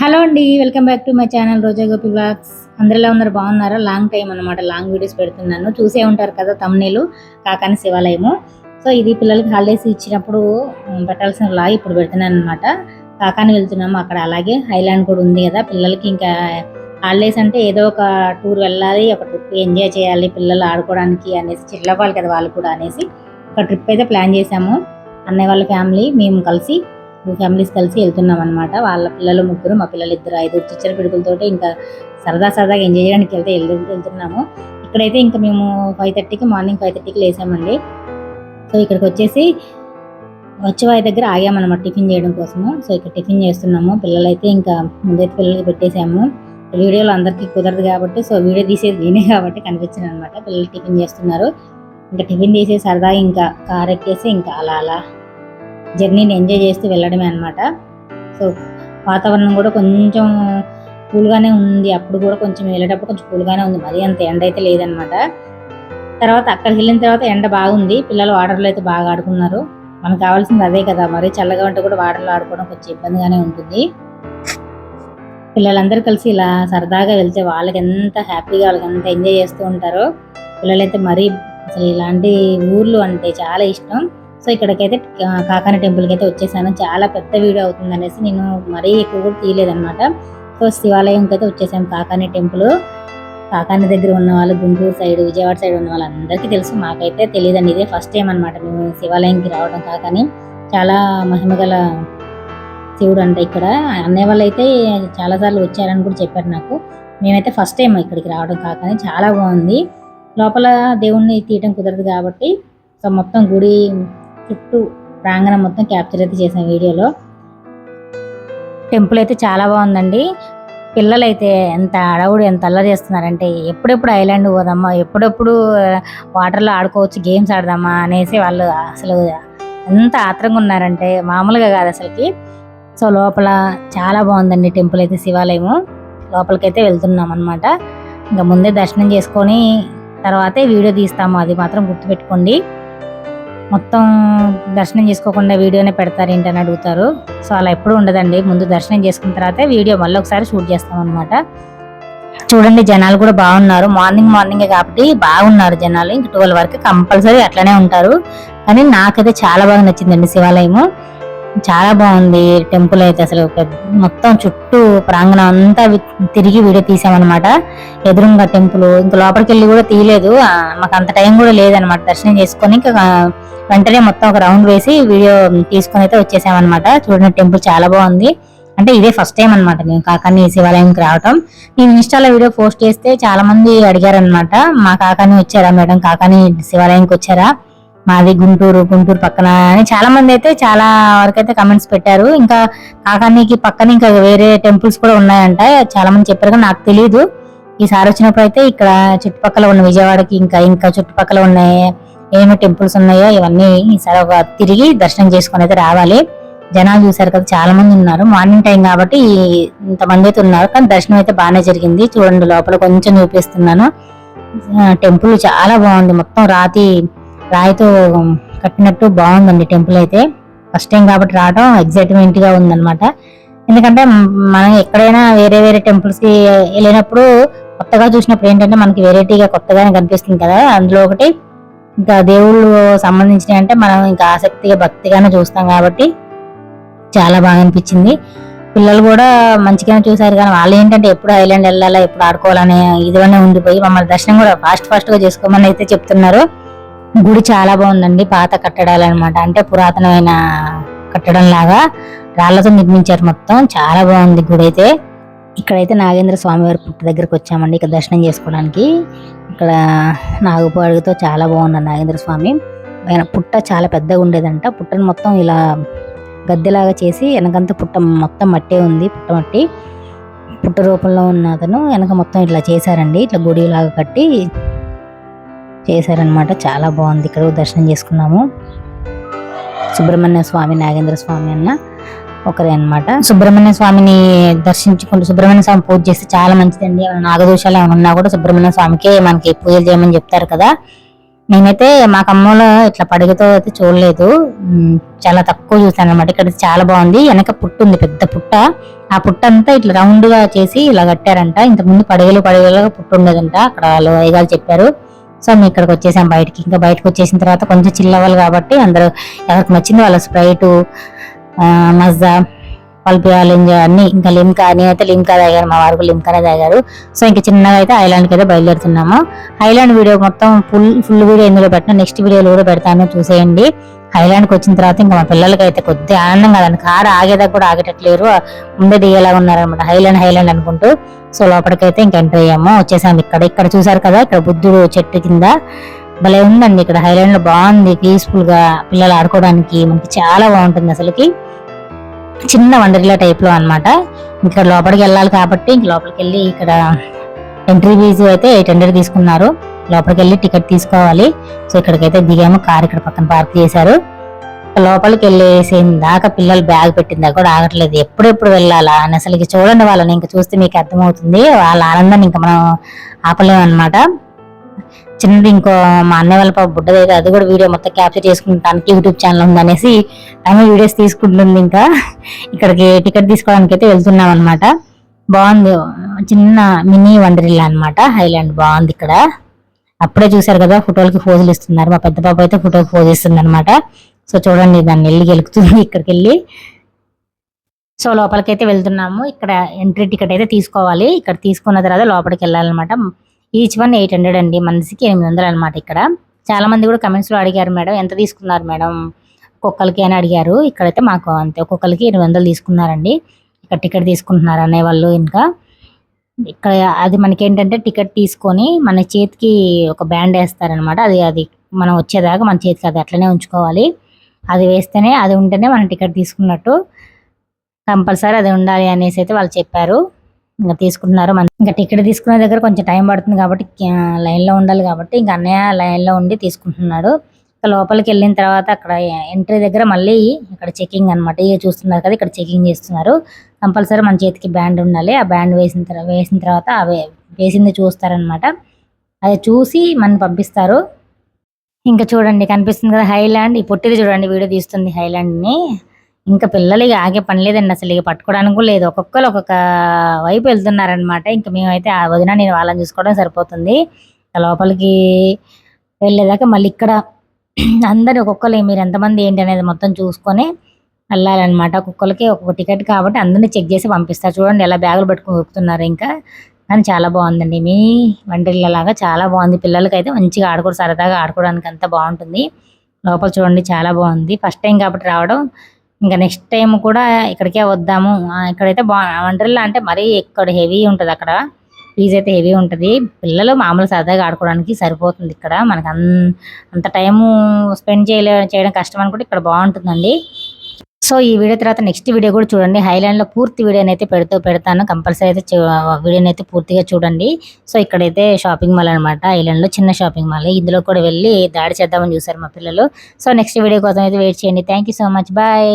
Hello అండి welcome back to my channel Roja Gopi vlogs. అందరిలా ఉన్నారు బాగున్నారా? లాంగ్ టైం అనమాట లాంగ్ వీడియోస్ పెడుతున్నాను చూసే ఉంటారు కదా తమ్నేలు కాకాని శివాలయము. సో ఇది పిల్లలకి హాలిడేస్ ఇచ్చినప్పుడు పెట్టాల్సిన లాగ్ ఇప్పుడు పెడుతున్నాను అనమాట కాకాని వెళ్తున్నాము అక్కడ. అలాగే హైలాండ్ కూడా ఉంది కదా పిల్లలకి ఇంకా హాలిడేస్ అంటే ఏదో ఒక టూర్ వెళ్ళాలి ఒక ట్రిప్ ఎంజాయ్ చేయాలి పిల్లలు ఆడుకోవడానికి అనేసి చిల్లవ్వాలి కదా వాళ్ళు కూడా అనేసి ఒక ట్రిప్ అయితే ప్లాన్ చేశాము. అన్నయ్య వాళ్ళ ఫ్యామిలీ మేము కలిసి ఫ్యామిలీస్ కలిసి వెళ్తున్నాం అనమాట వాళ్ళ పిల్లలు ముగ్గురు మా పిల్లలు ఇద్దరు ఐదు చిచ్చర పిడుకులతో ఇంకా సరదా సరదాగా ఎంజాయ్ చేయడానికి వెళ్తే వెళ్తున్నాము. ఇక్కడైతే ఇంకా మేము ఫైవ్ థర్టీకి మార్నింగ్ ఫైవ్ థర్టీకి లేసామండి. సో ఇక్కడికి వచ్చేసి వచ్చేవారి దగ్గర ఆగామన్నమాట టిఫిన్ చేయడం కోసము. సో ఇక్కడ టిఫిన్ చేస్తున్నాము. పిల్లలైతే ఇంకా ముందైతే పిల్లలకి పెట్టేసాము. వీడియోలో అందరికీ కుదరదు కాబట్టి సో వీడియో తీసేది నేనే కాబట్టి కనిపించింది అనమాట పిల్లలు టిఫిన్ చేస్తున్నారు. ఇంకా టిఫిన్ చేసి సరదా ఇంకా కార్ ఎక్కేసి ఇంకా అలా అలా జర్నీని ఎంజాయ్ చేస్తూ వెళ్ళడమే అనమాట సో వాతావరణం కూడా కొంచెం కూల్గానే ఉంది. అప్పుడు కూడా కొంచెం వెళ్ళేటప్పుడు కొంచెం కూల్గానే ఉంది. మరీ అంత ఎండ అయితే లేదనమాట తర్వాత అక్కడికి వెళ్ళిన తర్వాత ఎండ బాగుంది. పిల్లలు వాటర్లో అయితే బాగా ఆడుకున్నారు. మనకు కావాల్సింది అదే కదా. మరి చల్లగా ఉంటే కూడా వాటర్లో ఆడుకోవడం కొంచెం ఇబ్బందిగానే ఉంటుంది. పిల్లలందరూ కలిసి ఇలా సరదాగా వెళ్తే వాళ్ళకి ఎంత హ్యాపీగా వాళ్ళకి ఎంత ఎంజాయ్ చేస్తూ ఉంటారో పిల్లలైతే మరీ అసలు ఇలాంటి ఊర్లు అంటే చాలా ఇష్టం. సో ఇక్కడికైతే కాకాన టెంపుల్కి అయితే వచ్చేసాను. చాలా పెద్ద వీడియో అవుతుంది అనేసి నేను మరీ ఎక్కువ కూడా తీయలేదన్నమాట. సో శివాలయంకి అయితే వచ్చేసాము కాకాని టెంపుల్. కాకాని దగ్గర ఉన్న వాళ్ళు గుంటూరు సైడ్ విజయవాడ సైడ్ ఉన్న వాళ్ళందరికీ తెలుసు. మాకైతే తెలియదండి ఇదే ఫస్ట్ టైం అనమాట మేము శివాలయంకి రావడం కాకని. చాలా మహిమగల శివుడు అంట ఇక్కడ. అన్నయ్య వాళ్ళు అయితే చాలాసార్లు వచ్చారని కూడా చెప్పారు నాకు. మేమైతే ఫస్ట్ టైం ఇక్కడికి రావడం కాకని. చాలా బాగుంది. లోపల దేవుణ్ణి తీయటం కుదరదు కాబట్టి సో మొత్తం గుడి చుట్టూ ప్రాంగణం మొత్తం క్యాప్చర్ అయితే చేసాం వీడియోలో. టెంపుల్ అయితే చాలా బాగుందండి. పిల్లలైతే ఎంత అడవుడు ఎంత అల్లరి చేస్తున్నారంటే ఎప్పుడెప్పుడు ఐలాండ్ పోదామా ఎప్పుడెప్పుడు వాటర్లో ఆడుకోవచ్చు గేమ్స్ ఆడదామా అనేసి వాళ్ళు అసలు ఎంత ఆత్రంగా ఉన్నారంటే మామూలుగా కాదు అసలుకి. సో లోపల చాలా బాగుందండి టెంపుల్ అయితే శివాలయము. లోపలికైతే వెళ్తున్నాం అనమాట ఇంకా ముందే దర్శనం చేసుకొని తర్వాతే వీడియో తీస్తాము అది మాత్రం గుర్తుపెట్టుకోండి. మొత్తం దర్శనం చేసుకోకుండా వీడియోనే పెడతారు ఏంటని అడుగుతారు. సో అలా ఎప్పుడు ఉండదండి. ముందు దర్శనం చేసుకున్న తర్వాతే వీడియో మళ్ళీ ఒకసారి షూట్ చేస్తాం అనమాట చూడండి జనాలు కూడా బాగున్నారు. మార్నింగ్ మార్నింగే కాబట్టి బాగున్నారు జనాలు. ఇంక ట్వెల్వ్ వరకు కంపల్సరీ అట్లనే ఉంటారు. కానీ నాకైతే చాలా బాగా నచ్చిందండి శివాలయము. చాలా బాగుంది. టెంపుల్ అయితే అసలు పెద్ద- మొత్తం చుట్టూ ప్రాంగణం అంతా తిరిగి వీడియో తీసామన్నమాట. ఎదురుగా టెంపుల్. ఇంకా లోపలికి వెళ్ళి కూడా తీయలేదు. మాకు అంత టైం కూడా లేదనమాట దర్శనం చేసుకొని. వెంటనే మొత్తం ఒక రౌండ్ వేసి వీడియో తీసుకొని అయితే వచ్చేసామన్నమాట. చూడండి టెంపుల్ చాలా బాగుంది. అంటే ఇదే ఫస్ట్ టైం అన్నమాట నేను కాకాని శివాలయంకి రావటం. నేను ఇన్స్టాలో వీడియో పోస్ట్ చేస్తే చాలా మంది అడిగారనమాట మా కాకాని వచ్చారా మేడం? కాకాని శివాలయంకి వచ్చారా? మాది గుంటూరు గుంటూరు పక్కన అని చాలా మంది అయితే చాలా వరకైతే కమెంట్స్ పెట్టారు. ఇంకా కాకానికి పక్కన ఇంకా వేరే టెంపుల్స్ కూడా ఉన్నాయంట. చాలా మంది చెప్పారు కానీ నాకు తెలియదు ఈసారి వచ్చినప్పుడు అయితే ఇక్కడ చుట్టుపక్కల ఉన్న విజయవాడకి ఇంకా ఇంకా చుట్టుపక్కల ఉన్న ఏమి టెంపుల్స్ ఉన్నాయో ఇవన్నీ ఈసారి ఒక తిరిగి దర్శనం చేసుకొని అయితే రావాలి. జనాలు చూసారు కదా చాలా మంది ఉన్నారు. మార్నింగ్ టైం కాబట్టి ఇంతమంది అయితే ఉన్నారు. కానీ దర్శనం అయితే బాగానే జరిగింది. చూడండి లోపల కొంచెం చూపిస్తున్నాను. టెంపుల్ చాలా బాగుంది. మొత్తం రాతి రాయితో కట్టినట్టు బాగుందండి టెంపుల్ అయితే. ఫస్ట్ టైం కాబట్టి రావడం ఎగ్జైట్మెంట్గా ఉందన్నమాట. ఎందుకంటే మనం ఎక్కడైనా వేరే వేరే టెంపుల్స్కి వెళ్ళినప్పుడు కొత్తగా చూసినప్పుడు ఏంటంటే మనకి వెరైటీగా కొత్తగానే కనిపిస్తుంది కదా. అందులో ఒకటి ఇంకా దేవుళ్ళు సంబంధించినవి అంటే మనం ఇంకా ఆసక్తిగా భక్తిగానే చూస్తాం కాబట్టి చాలా బాగా అనిపించింది. పిల్లలు కూడా మంచిగానే చూశారు కానీ వాళ్ళు ఏంటంటే ఎప్పుడు ఐలాండ్ వెళ్ళాలా ఎప్పుడు ఆడుకోవాలనే ఇదివనే ఉండిపోయి మమ్మల్ని దర్శనం కూడా ఫాస్ట్ ఫాస్ట్గా చేసుకోమని అయితే చెప్తున్నారు. గుడి చాలా బాగుందండి పాత కట్టడాలు అనమాట అంటే పురాతనమైన కట్టడం లాగా రాళ్ళతో నిర్మించారు మొత్తం. చాలా బాగుంది గుడి అయితే. ఇక్కడైతే నాగేంద్ర స్వామి వారి పుట్ట దగ్గరకు వచ్చామండి ఇక్కడ దర్శనం చేసుకోవడానికి. ఇక్కడ నాగుపాడుగుతో చాలా బాగుంది నాగేంద్ర స్వామి. ఆయన పుట్ట చాలా పెద్దగా ఉండేదంట. పుట్టను మొత్తం ఇలా గద్దెలాగా చేసి వెనకంతా పుట్ట మొత్తం మట్టే ఉంది పుట్ట మట్టి. పుట్ట రూపంలో ఉన్న అతను వెనక మొత్తం ఇట్లా చేశారండి. ఇట్లా గుడి లాగా కట్టి చేశారనమాట చాలా బాగుంది. ఇక్కడ దర్శనం చేసుకున్నాము. సుబ్రహ్మణ్య స్వామి నాగేంద్ర స్వామి అన్న ఒకరే అన్నమాట. సుబ్రహ్మణ్య స్వామిని దర్శించుకుంటూ సుబ్రహ్మణ్య స్వామి పూజ చేస్తే చాలా మంచిదండి. నాగదోషాలు ఏమైనా ఉన్నా కూడా సుబ్రహ్మణ్య స్వామికే మనకి పూజలు చేయమని చెప్తారు కదా. నేనైతే మా కమ్మలో ఇట్లా పడగతో అయితే చూడలేదు. చాలా తక్కువ చూసాను అనమాట ఇక్కడ చాలా బాగుంది. వెనక పుట్టు ఉంది పెద్ద పుట్ట. ఆ పుట్ట అంతా ఇట్లా రౌండ్గా చేసి ఇలా కట్టారంట. ఇంతకుముందు పడగలు పడగలుగా పుట్టు ఉండదంట. అక్కడ వాళ్ళు అయ్యగారు చెప్పారు. సో మేము ఇక్కడికి వచ్చేసాం బయటికి. ఇంకా బయటకు వచ్చేసిన తర్వాత కొంచెం చిల్లవ్వాలి కాబట్టి అందరూ ఎవరికి నచ్చింది వాళ్ళ స్ప్రైటు మజ్జా పల్పి ఆరెంజ్ అన్ని ఇంకా లిమ్కా అయితే లింకా తాగారు మా వారు లింకానే తాగారు సో ఇంకా చిన్నగా అయితే ఐలాండ్కి అయితే బయలుదేరుతున్నాము. ఐలాండ్ వీడియో మొత్తం ఫుల్ ఫుల్ వీడియో ఇందులో పెట్టిన. నెక్స్ట్ వీడియోలో కూడా పెడతాను చూసేయండి. ఐలాండ్కి వచ్చిన తర్వాత ఇంకా మా పిల్లలకి అయితే కొద్ది ఆనందం కదండి. కారు ఆగేదాకా కూడా ఆగేటట్లేరు. ముందే దిగేలా ఉన్నారనమాట హైలాండ్ హైలాండ్ అనుకుంటూ. సో లోపలికైతే ఇంకా ఎంటర్ అయ్యాము. వచ్చేసాము ఇక్కడ. ఇక్కడ చూసారు కదా ఇక్కడ బుద్ధుడు చెట్టు కింద. భలే ఉందండి ఇక్కడ. హైలాండ్లో బాగుంది పీస్ఫుల్గా పిల్లలు ఆడుకోవడానికి. మనకి చాలా బాగుంటుంది అసలుకి. చిన్న వండర్లా టైప్లో అనమాట ఇక్కడ లోపలికి వెళ్ళాలి కాబట్టి ఇంక లోపలికి వెళ్ళి ఇక్కడ ఎంట్రీ ఫీజు అయితే ఎయిట్ హండ్రెడ్ తీసుకున్నారు. లోపలికి వెళ్ళి టికెట్ తీసుకోవాలి. సో ఇక్కడికైతే దిగాము. కార్ ఇక్కడ పక్కన పార్క్ చేశారు. లోపలికి వెళ్ళేసిన దాకా పిల్లలు బ్యాగ్ పెట్టిందా కూడా ఆగట్లేదు. ఎప్పుడెప్పుడు వెళ్ళాలా అని అసలు చూడండి వాళ్ళని ఇంకా చూస్తే మీకు అర్థమవుతుంది. వాళ్ళ ఆనందాన్ని ఇంకా మనం ఆపలేము అనమాట చిన్నది ఇంకో మా అన్నయ్య వాళ్ళ పాప బుడ్డది అది కూడా వీడియో మొత్తం క్యాప్చర్ చేసుకుంటానికి యూట్యూబ్ ఛానల్ ఉందనేసి ఆమె వీడియోస్ తీసుకుంటుంది ఇంకా. ఇక్కడికి టికెట్ తీసుకోవడానికి అయితే వెళ్తున్నాం అనమాట బాగుంది. చిన్న మినీ వండరిల్లా అన్నమాట. హైలాండ్ బాగుంది ఇక్కడ. అప్పుడే చూసారు కదా ఫోటోలకి ఫోజులు ఇస్తున్నారు. మా పెద్ద పాప అయితే ఫోటోకి ఫోజ్ ఇస్తుంది అనమాట సో చూడండి దాన్ని వెళ్ళి గెలుకుతుంది ఇక్కడికి వెళ్ళి. సో లోపలికైతే వెళ్తున్నాము. ఇక్కడ ఎంట్రీ టికెట్ అయితే తీసుకోవాలి. ఇక్కడ తీసుకున్న తర్వాత లోపలికి వెళ్ళాలన్నమాట. ఈచ్ వన్ ఎయిట్ హండ్రెడ్ అండి. మనిషికి ఎనిమిది వందలు అనమాట ఇక్కడ. చాలా మంది కూడా కమెంట్స్లో అడిగారు మేడం ఎంత తీసుకున్నారు మేడం? ఒక్కొక్కరికి అని అడిగారు. ఇక్కడైతే మాకు అంతే ఒక్కొక్కరికి ఎనిమిది వందలు తీసుకున్నారండి. ఇక్కడ టికెట్ తీసుకుంటున్నారు అనేవాళ్ళు ఇంకా. ఇక్కడ అది మనకి ఏంటంటే టికెట్ తీసుకొని మన చేతికి ఒక బ్యాండ్ వేస్తారనమాట అది అది మనం వచ్చేదాకా మన చేతికి అది అట్లనే ఉంచుకోవాలి. అది వేస్తేనే అది ఉంటేనే మనం టికెట్ తీసుకున్నట్టు కంపల్సరీ అది ఉండాలి అనేసి అయితే వాళ్ళు చెప్పారు. ఇంకా తీసుకుంటున్నారు. మన ఇంకా టికెట్ తీసుకునే దగ్గర కొంచెం టైం పడుతుంది కాబట్టి లైన్లో ఉండాలి కాబట్టి ఇంకా అన్నయ్య లైన్లో ఉండి తీసుకుంటున్నాడు. లోపలికి వెళ్ళిన తర్వాత అక్కడ ఎంట్రీ దగ్గర మళ్ళీ ఇక్కడ చెకింగ్ అనమాట ఇక చూస్తున్నారు కదా ఇక్కడ చెకింగ్ చేస్తున్నారు. కంపల్సరీ మన చేతికి బ్యాండ్ ఉండాలి. ఆ బ్యాండ్ వేసిన తర్వాత వేసిన తర్వాత అవే వేసింది చూస్తారనమాట అది చూసి మనం పంపిస్తారు. ఇంకా చూడండి కనిపిస్తుంది కదా హైలాండ్. ఈ పొట్టిది చూడండి వీడియో తీస్తుంది హైలాండ్ని ఇంకా పిల్లలు ఇక ఆగే పని లేదండి అసలు. ఇక పట్టుకోవడానికి కూడా లేదు. ఒక్కొక్కరు ఒక్కొక్క వైపు వెళ్తున్నారనమాట ఇంకా మేమైతే ఆ వదిన నేను వాళ్ళని చూసుకోవడం సరిపోతుంది. లోపలికి వెళ్ళేదాకా మళ్ళీ ఇక్కడ అందరు ఒక్కొక్కరు మీరు ఎంతమంది ఏంటి అనేది మొత్తం చూసుకొని వెళ్ళాలన్నమాట. ఒక్కొక్కరికి ఒక్కొక్క టికెట్ కాబట్టి అందరినీ చెక్ చేసి పంపిస్తారు. చూడండి ఎలా బ్యాగులు పెట్టుకుని ఉరుకుతున్నారు ఇంకా. కానీ చాలా బాగుందండి. మీ వంటలాగా చాలా బాగుంది. పిల్లలకి అయితే మంచిగా ఆడుకోవడం సరదాగా ఆడుకోవడానికి అంతా బాగుంటుంది. లోపల చూడండి చాలా బాగుంది. ఫస్ట్ టైం కాబట్టి రావడం ఇంకా నెక్స్ట్ టైం కూడా ఇక్కడికే వద్దాము. ఆ, ఇక్కడైతే బా వండర్లా అంటే మరీ ఇక్కడ హెవీ ఉంటుంది అక్కడ. ఫీజు అయితే హెవీ ఉంటుంది. పిల్లలు మామూలు సరదాగా ఆడుకోవడానికి సరిపోతుంది ఇక్కడ. మనకు అంత టైము స్పెండ్ చేయలే చేయడం కష్టం అనుకుంటే ఇక్కడ బాగుంటుందండి. సో ఈ వీడియో తర్వాత నెక్స్ట్ వీడియో కూడా చూడండి. హైలాండ్లో పూర్తి వీడియోని అయితే పెడుతూ పెడతాను. కంపల్సరీ అయితే వీడియోని అయితే పూర్తిగా చూడండి. సో ఇక్కడైతే షాపింగ్ మాల్ అనమాట హైలాండ్లో లో చిన్న షాపింగ్ మాల్. ఇందులో కూడా వెళ్ళి దాడి చేద్దామని చూసారు మా పిల్లలు. సో నెక్స్ట్ వీడియో కోసం అయితే వెయిట్ చేయండి. Thank so much. బాయ్.